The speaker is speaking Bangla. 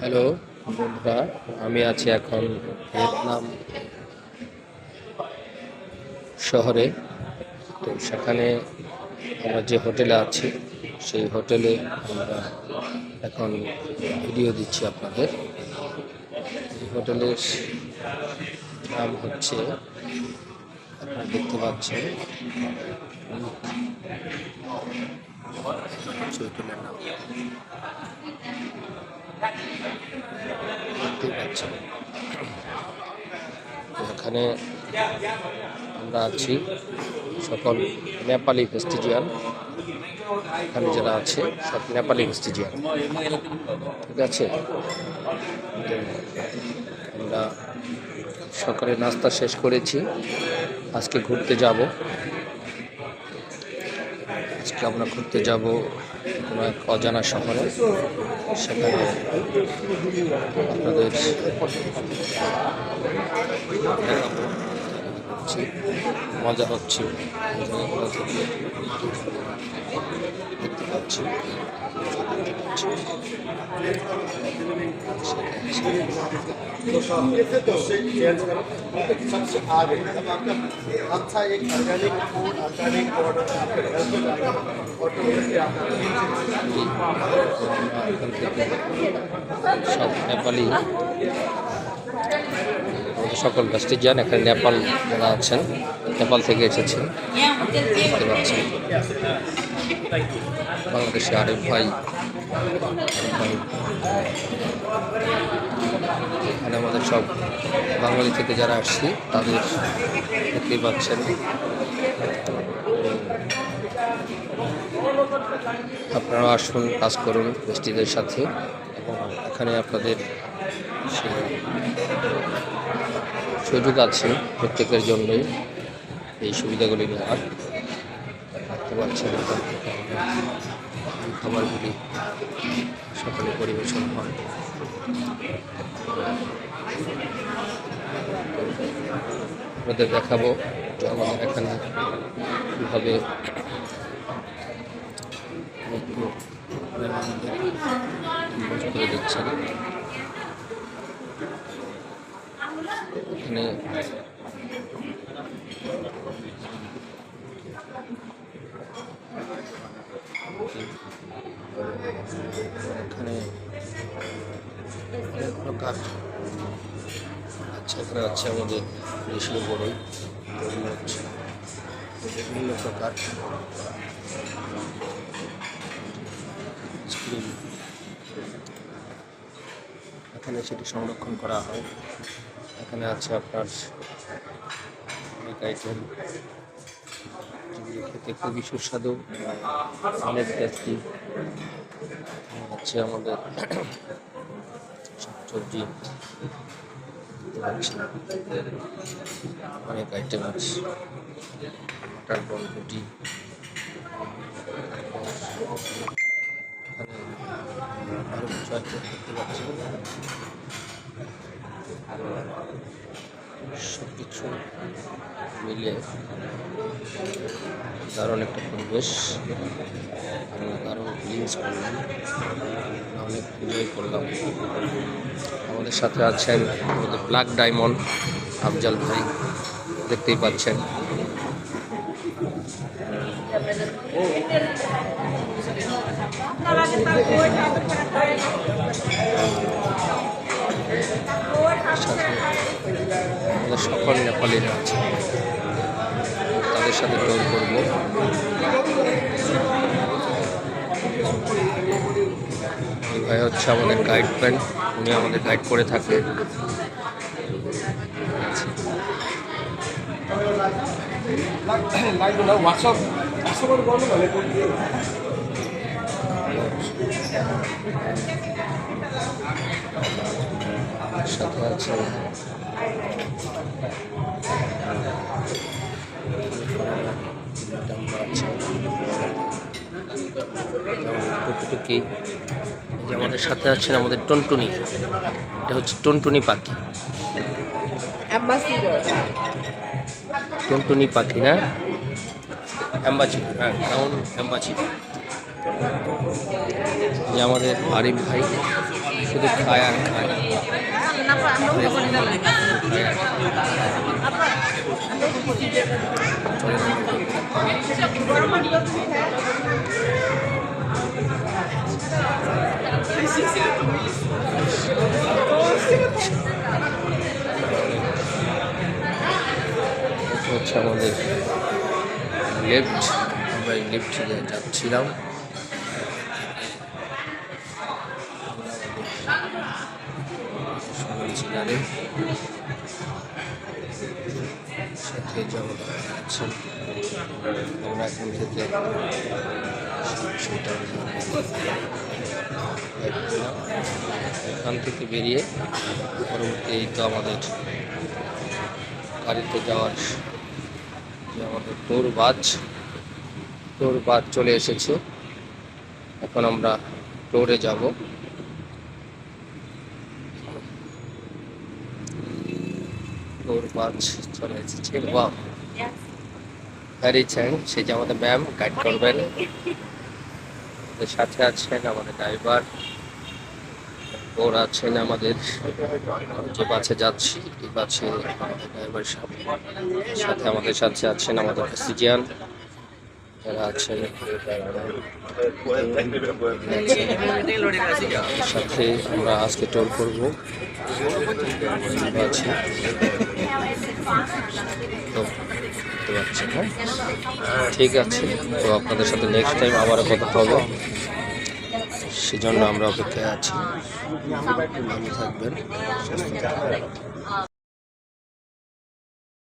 হ্যালো, বন্ধুরা, আমি আছি এখন ভিয়েতনাম শহরে। তো সেখানে আমরা যে হোটেলে আছি, সেই হোটেলে আমরা এখন ভিডিও দিচ্ছি আপনাদের। হোটেলের নাম হচ্ছে, আপনারা দেখতে পাচ্ছেন হোটেলের নাম। এখানে আমরা আছি সকল নেপালি ফেস্টিজিয়ান এখানে যারা আছে, সব নেপালি ফেস্টিজিয়ান ঠিক আছে? আমরা সকালে নাস্তা শেষ করেছি। আজকে ঘুরতে যাব। আজকে আমরা ঘুরতে যাব কোনো এক অজানা শহরে। সেখানে আপনাদের হচ্ছে মজা হচ্ছে জায়গাগুলো থেকে দেখতে পাচ্ছি इसे तो चेंज करो सबसे आगे अब आपका अच्छा एक ऑर्गेनिक फूड ऑर्गेनिक प्रोडक्ट आपके हेल्थ में जाएगा ऑटोमेटिकली आपका এখান থেকে সব নেপালি সকল ভেস্টিজিয়ান এখানে নেপাল যারা আছেন, নেপাল থেকে এসেছেন পাচ্ছেন। বাংলাদেশে আরেক ভাই ভাই, এখানে আমাদের সব বাঙালি থেকে যারা আসছি, তাদের দেখতেই পাচ্ছেন। আপনারা আসুন, কাজ করুন, মিষ্টিদের সাথে। এবং এখানে আপনাদের সেই সুযোগ আছে প্রত্যেকের জন্যই এই সুবিধাগুলি নেওয়ার। থাকতে এই খাবারগুলি সকালে পরিবেশন হয়। আপনাদের দেখাবো আমাদের এখানে কীভাবে এখানে। এখানে অনেক প্রকার আচ্ছা এখানে আছে আমাদের দেশীয় বড়ই। বিভিন্ন প্রকার এখানে সেটি সংরক্ষণ করা হয়। এখানে আছে আপনার অনেক আইটেম খেতে খুবই সুস্বাদু। অনেক টেস্টি হচ্ছে আমাদের সবজি অনেক আইটেম আছে। মটর বরবটি। এখানে কিছু আইটেম দেখতে পাচ্ছি। সব কিছু মিলে দারুণ একটা পরিবেশ। আমরা দারুণ ফিলিংস করলাম, অনেক এনজয় করলাম। আমাদের সাথে আছেন আমাদের ব্ল্যাক ডায়মন্ড আফজাল ভাই, দেখতেই পাচ্ছেন। আমাদের সকল নেপালিরা আছে তাদের সাথে টোল করব ভাই হচ্ছে আমাদের গাইড ফ্রেন্ড উনি আমাদের গাইড করে থাকে হোয়াটসঅ্যাপ সাথে আছে। যে আমাদের সাথে আছেন আমাদের টনটুনি। এটা হচ্ছে টনটুনি পাখি. টুনটুনি পাখি না? অ্যাম্বাচি হ্যাঁ ক্রাউন অ্যাম্বাচি যে আমাদের আরিফ ভাই শুধু খায় আর খায়। হচ্ছে আমাদের লেফট আমরা লেফট যাচ্ছিলাম। সমালোচনারে সাথে আছেন। আমরা এখান থেকে এখান থেকে বেরিয়ে পরবর্তী এই তো আমাদের গাড়িতে যাওয়ার যে আমাদের টোর বাজ টোর বাজ চলে এসেছে। এখন আমরা টোরে যাব। টোর চলে এসেছে বা হ্যারি চ্যাং সে যে আমাদের ম্যাম গাইড করবেন। আমাদের সাথে আছেন আমাদের ড্রাইভার ওর আছেন আমাদের যে বাসে যাচ্ছি এই বাসে ড্রাইভার সাথে আমাদের সাথে আছেন আমাদের প্যাসেঞ্জার যারা আছেন সাথে আমরা আজকে টোল করব। ঠিক আছে, তো আপনাদের সাথে নেক্সট টাইম আবারও কথা হবে। সেজন্য আমরা অপেক্ষায় আছি। ভালো থাকবেন, সুস্থ থাকবেন।